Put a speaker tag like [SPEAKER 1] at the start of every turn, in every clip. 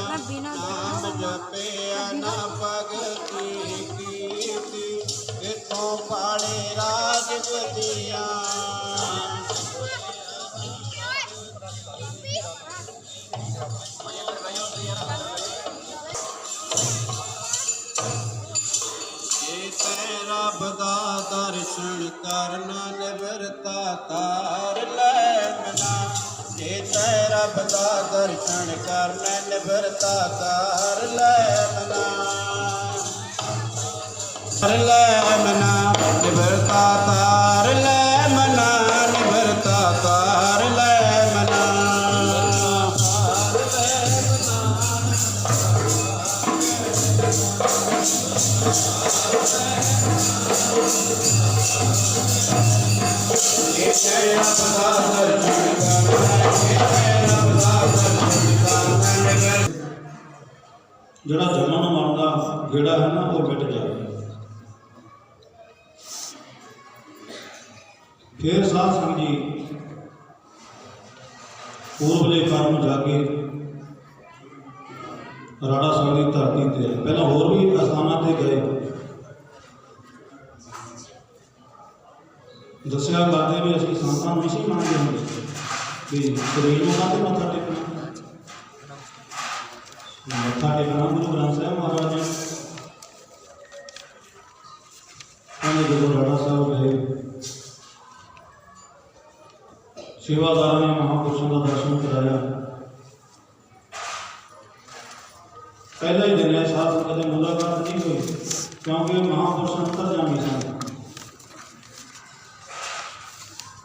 [SPEAKER 1] ਮੈਂ ਬਿਨਾਂ
[SPEAKER 2] ਨਾਮ ਜਪਿਆ ਨਾ ਭਗਤੀ ਕੀਤੀ ਇਥੋਂ ਪਾਲੇ ਰਾਜਪਤੀਆਂ ਵਧੀਆਂ ਜੇ ਰੱਬ ਦਾ ਦਰਸ਼ਨ ਕਰਨਾ ਨਿਵਰਤਾ ਤਾਰ। ਰੱਬ ਦਾ ਦਰਸ਼ਨ ਕਰਨਾ ਨਿਵਰਤਾ ਤਾਰ ਲੈ ਮਨਾ। ਤਾਰ ਲੈ ਮਨਾ, ਨਿਵਰਤਾ ਤਾਰ ਲੈ ਮਨਾ, ਨਿਵਰਤਾ ਤਾਰ ਲੈ ਮਨਾ। ਜੇ ਤੈ ਰੱਬ ਦਰਸ਼ਨ
[SPEAKER 3] ਜਿਹੜਾ ਜਨਮ ਮਰਨ ਦਾ ਗੇੜਾ ਹੈ ਨਾ, ਉਹ ਮਿਟ ਜਾਵੇ। ਫਿਰ ਸਾਧ ਸੰਗ ਜੀ ਪੂਰਬਲੇ ਕਾਰਨ ਜਾ ਰਾੜਾ ਸਾਹਿਬ ਦੀ ਧਰਤੀ ਤੇ ਆਏ। ਪਹਿਲਾਂ ਹੋਰ ਵੀ ਅਸਥਾਨਾਂ ਤੇ ਗਏ। ਦੱਸਿਆ ਕਰਦੇ ਵੀ ਅਸੀਂ ਸੰਤਾਂ ਨੂੰ ਨਹੀਂ ਸੀ ਮੰਨਦੇ ਹੁੰਦੇ ਵੀ ਸਰੀਰ ਨੂੰ ਕਾਹਤੇ ਮੱਥਾ ਟੇਕਣਾ ਮੱਥਾ ਟੇਕਣਾ ਗੁਰੂ ਗ੍ਰੰਥ ਸਾਹਿਬ ਮਹਾਰਾਜ ਜੀ ਕਹਿੰਦੇ ਜਦੋਂ ਰਾਣਾ ਸਾਹਿਬ ਗਏ ਸੇਵਾਦਾਰ ਨੇ ਮਹਾਂਪੁਰਸ਼ਾਂ ਦਾ ਦਰਸ਼ਨ ਕਰਾਇਆ ਪਹਿਲਾ ਹੀ ਦਿਨ ਹੈ ਸਾਧ ਸੰਗਤ ਦੇ ਮੁਲਾਕਾਤ ਨਹੀਂ ਹੋਈ ਕਿਉਂਕਿ ਮਹਾਂਪੁਰਸ਼ ਅੰਤਰਜਾਮੀ ਸਨ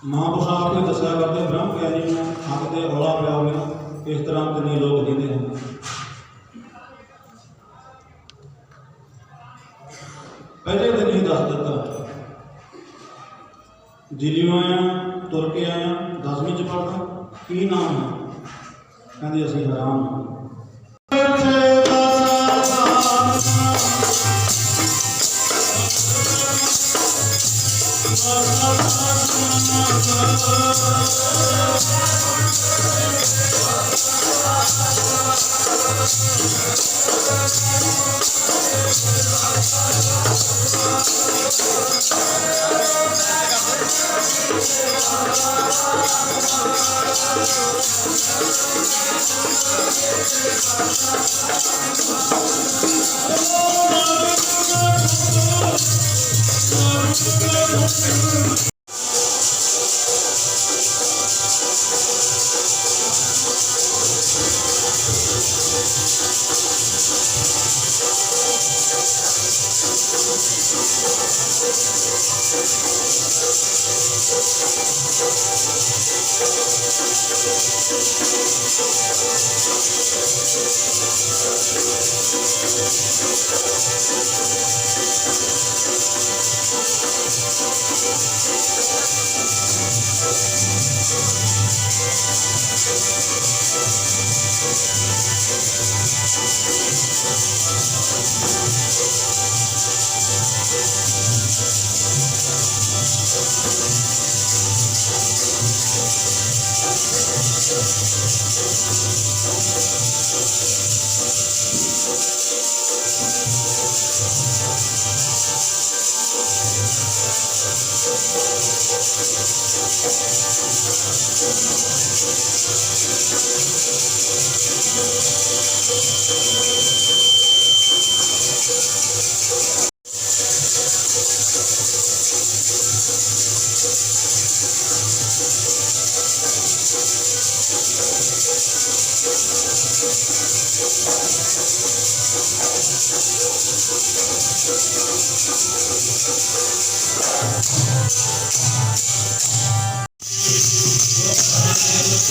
[SPEAKER 3] ਮਹਾਂਪੁਰਸ਼ ਆਪ ਨੇ ਦੱਸਿਆ ਕਰਦੇ ਬ੍ਰਹਮ ਗਿਆਨੀ ਨੂੰ ਅੱਗ ਤੇ ਔਲਾ ਪਿਆ ਹੋਵੇ ਇਸ ਤਰ੍ਹਾਂ ਕਿੰਨੇ ਲੋਕ ਜਿੰਦੇ ਹਨ ਪਹਿਲੇ ਦਿਨ ਹੀ ਦੱਸ ਦਿੱਤਾ। ਦਿੱਲੀੋਂ ਆਇਆ, ਤੁਰ ਕੇ ਆਇਆ, ਦਸਵੀਂ ਚ ਪੜਦਾ ਕੀ ਨਾਮ ਹੈ ਕਹਿੰਦੇ ਅਸੀਂ ਹਰਾਮ
[SPEAKER 4] Don't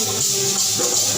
[SPEAKER 4] Let's go.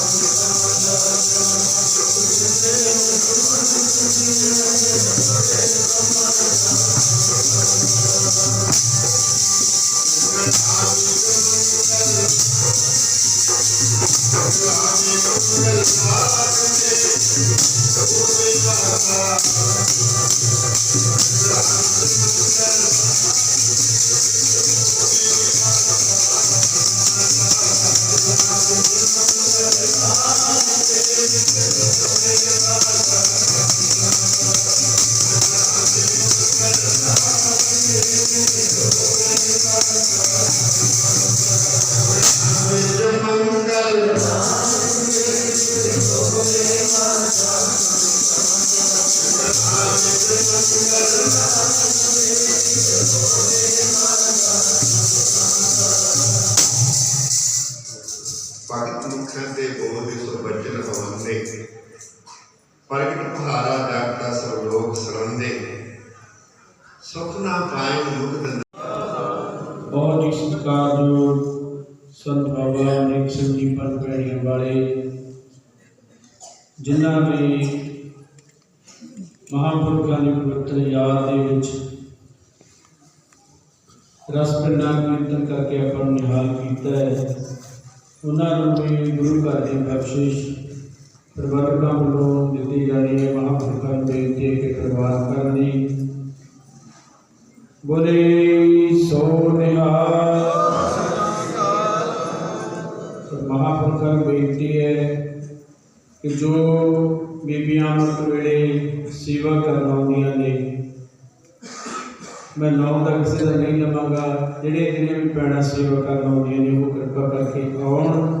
[SPEAKER 4] Música ਪ੍ਰਗਟ ਭਾਰਾ ਜਾਗਦਾ ਸਭ ਸਰੰਦੇ ਸੁਖ ਨਾ ਪਾਏ ਮੁਕਤ
[SPEAKER 5] ਬਹੁਤ ਹੀ ਸਤਿਕਾਰਯੋਗ ਸੰਤ ਬਾਬਾ ਅਨੇਕ ਸਿੰਘ ਜੀ ਪਰਪੈੜੀਆਂ ਵਾਲੇ, ਜਿਨ੍ਹਾਂ ਨੇ ਮਹਾਂਪੁਰਖਾਂ ਦੀ ਪਵਿੱਤਰ ਯਾਦ ਦੇ ਵਿੱਚ ਰਸ ਪਿੰਡਾਂ ਕੀਰਤਨ ਕਰਕੇ ਆਪਾਂ ਨਿਹਾਲ ਕੀਤਾ ਹੈ। ਉਹਨਾਂ ਨੂੰ ਵੀ ਗੁਰੂ ਘਰ ਦੀ ਬਖਸ਼ਿਸ਼ ಸರ್ವಕರ್ಮಗಳು ಜೊತೆಗಾರಿ ಮಹಾಪ್ರಕಂಪೇತ್ಯ ಕೃಪಾಕರ್ಣಿ ಬೋಲೆ ಸೌನಿಹ مہاپرکرم بھیجتی ہے کہ جو بیبیاں مت ویڑے سیوا کرنا ہوندیاں نے میں نو کا
[SPEAKER 6] کسی کا نہیں لواں گا جہے بھی
[SPEAKER 5] پیڑا سیوا
[SPEAKER 6] کرنا ہوندیاں
[SPEAKER 5] نے وہ کرپا کر کے آؤ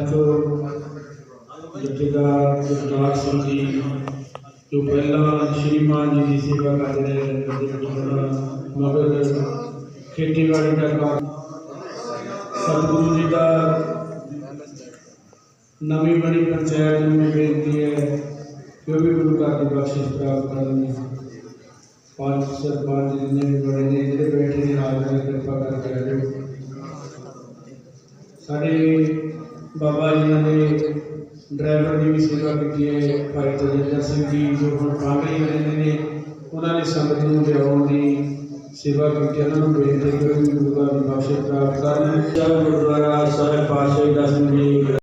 [SPEAKER 5] ਅਤਰ ਸਾਹਿਬ ਤੋਂ ਜਥੇਦਾਰ ਜਗਤਾਰ ਸਿੰਘ ਜੀ ਜੋ ਪਹਿਲਾਂ ਸ਼੍ਰੀਮਾਨ ਜੀ ਦੀ ਸੇਵਾ ਕਰਦੇ ਰਹੇ ਲੰਗਰ ਦੇ ਵਿੱਚ ਹੁਣ ਮਗਰ ਖੇਤੀਬਾੜੀ ਦਾ ਕੰਮ ਸਤਿਗੁਰੂ ਜੀ ਦਾ ਨਵੀਂ ਬਣੀ ਪੰਚਾਇਤ ਨੂੰ ਬੇਨਤੀ ਹੈ ਕਿ ਉਹ ਵੀ ਗੁਰੂ ਘਰ ਦੀ ਬਖਸ਼ਿਸ਼ ਪ੍ਰਾਪਤ ਕਰਨ ਪੰਜ ਸਰਪੰਚ ਜਿੰਨੇ ਵੀ ਬੜੇ ਨੇ ਜਿਹੜੇ ਬੈਠੇ ਨੇ ਹਾਜ਼ਰ ਨੇ ਕਿਰਪਾ ਕਰਕੇ ਆ ਜਾਓ ਸਾਡੇ ਬਾਬਾ ਜੀ ਨੇ ਡਰਾਈਵਰ ਦੀ ਵੀ ਸੇਵਾ ਕੀਤੀ ਹੈ, ਭਾਈ ਤਜਿੰਦਰ ਸਿੰਘ ਜੀ ਜੋ ਹੁਣ ਪਾਗਲੀ ਰਹਿੰਦੇ ਨੇ, ਉਹਨਾਂ ਨੇ ਸੰਗਤ ਨੂੰ ਲਿਆਉਣ ਦੀ ਸੇਵਾ ਕੀਤੀ ਉਹਨਾਂ ਨੂੰ ਬੇਨਤੀ ਕਰੋ ਕਿ ਗੁਰੂ ਘਰ ਬਖਸ਼ਿਸ਼ ਪ੍ਰਾਪਤ ਕਰਨ ਗੁਰਦੁਆਰਾ ਸਾਹਿਬ ਪਾਤਸ਼ਾਹੀ ਦਸਮ ਜੀ